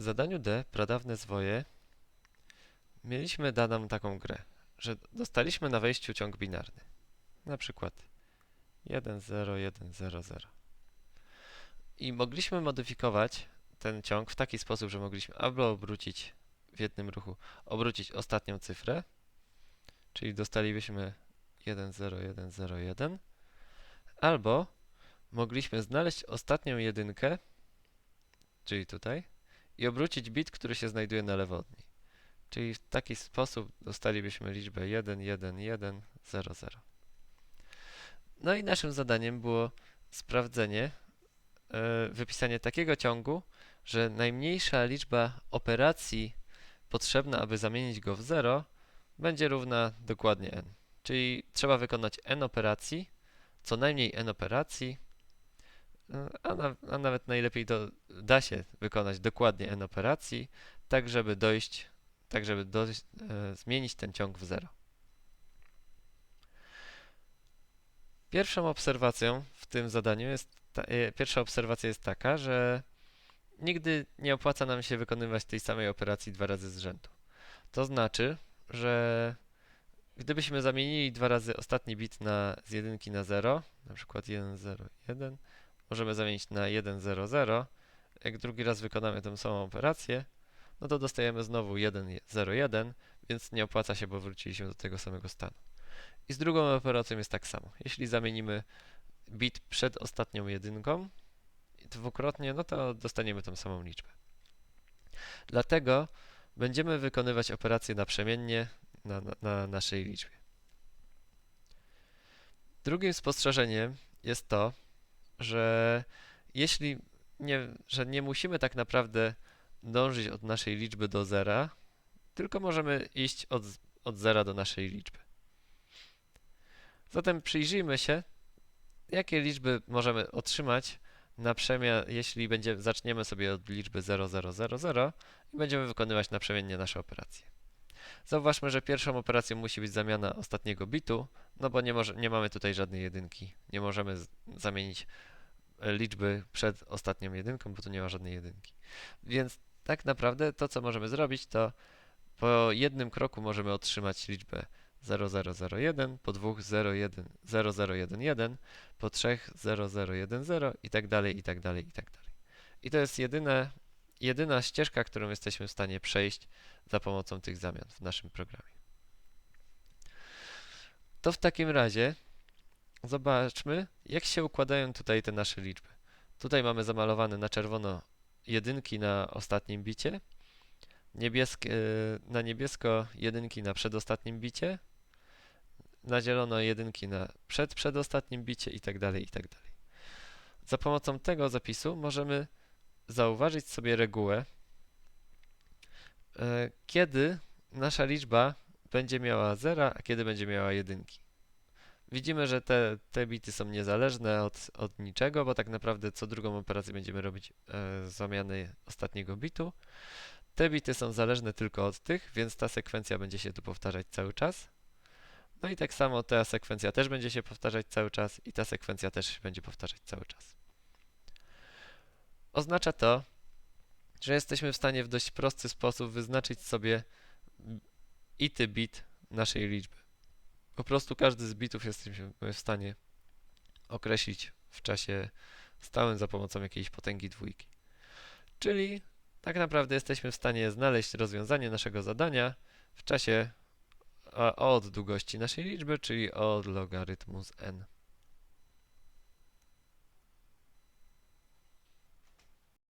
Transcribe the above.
W zadaniu D, pradawne zwoje, mieliśmy daną taką grę, że dostaliśmy na wejściu ciąg binarny. Na przykład 1, 0, 1, 0, 0. I mogliśmy modyfikować ten ciąg w taki sposób, że mogliśmy albo obrócić w jednym ruchu, obrócić ostatnią cyfrę, czyli dostalibyśmy 1, 0, 1, 0, 1, albo mogliśmy znaleźć ostatnią jedynkę, czyli tutaj, i obrócić bit, który się znajduje na lewo od niej. Czyli w taki sposób dostalibyśmy liczbę 1, 1, 1, 0, 0. No i naszym zadaniem było sprawdzenie, e, wypisanie takiego ciągu, że najmniejsza liczba operacji potrzebna, aby zamienić go w 0, będzie równa dokładnie n. Czyli trzeba wykonać n operacji, co najmniej n operacji, a, na, a nawet najlepiej to da się wykonać dokładnie n operacji, tak żeby dojść, tak żeby dojść, e, zmienić ten ciąg w 0. Pierwszą obserwacją w tym zadaniu jest, ta, e, pierwsza obserwacja jest taka, że nigdy nie opłaca nam się wykonywać tej samej operacji dwa razy z rzędu. To znaczy, że gdybyśmy zamienili dwa razy ostatni bit na, z jedynki na 0, na przykład 1, 0, 1, możemy zamienić na 1, 0, 0. Jak drugi raz wykonamy tę samą operację, no to dostajemy znowu 1, 0, 1, więc nie opłaca się, bo wróciliśmy do tego samego stanu. I z drugą operacją jest tak samo. Jeśli zamienimy bit przed ostatnią jedynką dwukrotnie, no to dostaniemy tą samą liczbę. Dlatego będziemy wykonywać operacje naprzemiennie na, na, na naszej liczbie. Drugim spostrzeżeniem jest to, że jeśli nie, że nie musimy tak naprawdę dążyć od naszej liczby do zera, tylko możemy iść od, od zera do naszej liczby. Zatem przyjrzyjmy się, jakie liczby możemy otrzymać na przemian, jeśli będzie, zaczniemy sobie od liczby 0000 i będziemy wykonywać naprzemiennie nasze operacje. Zauważmy, że pierwszą operacją musi być zamiana ostatniego bitu, no bo nie, może, nie mamy tutaj żadnej jedynki. Nie możemy zamienić liczby przed ostatnią jedynką, bo tu nie ma żadnej jedynki. Więc tak naprawdę to, co możemy zrobić, to po jednym kroku możemy otrzymać liczbę 0001, po dwóch 01, 0011, po trzech 0010 i tak dalej, i tak dalej, i tak dalej. I to jest jedyne, jedyna ścieżka, którą jesteśmy w stanie przejść za pomocą tych zamian w naszym programie. To w takim razie zobaczmy, jak się układają tutaj te nasze liczby. Tutaj mamy zamalowane na czerwono jedynki na ostatnim bicie, niebieskie, na niebiesko jedynki na przedostatnim bicie, na zielono jedynki na przed przedostatnim bicie i tak dalej, i tak. Za pomocą tego zapisu możemy zauważyć sobie regułę, e, kiedy nasza liczba będzie miała 0, a kiedy będzie miała jedynki. Widzimy, że te, te bity są niezależne od, od niczego, bo tak naprawdę co drugą operację będziemy robić e, zamiany ostatniego bitu. Te bity są zależne tylko od tych, więc ta sekwencja będzie się tu powtarzać cały czas. No i tak samo ta sekwencja też będzie się powtarzać cały czas i ta sekwencja też się będzie powtarzać cały czas. Oznacza to, że jesteśmy w stanie w dość prosty sposób wyznaczyć sobie ity bit naszej liczby. Po prostu każdy z bitów jesteśmy w stanie określić w czasie stałym za pomocą jakiejś potęgi dwójki. Czyli tak naprawdę jesteśmy w stanie znaleźć rozwiązanie naszego zadania w czasie od długości naszej liczby, czyli od logarytmu z n.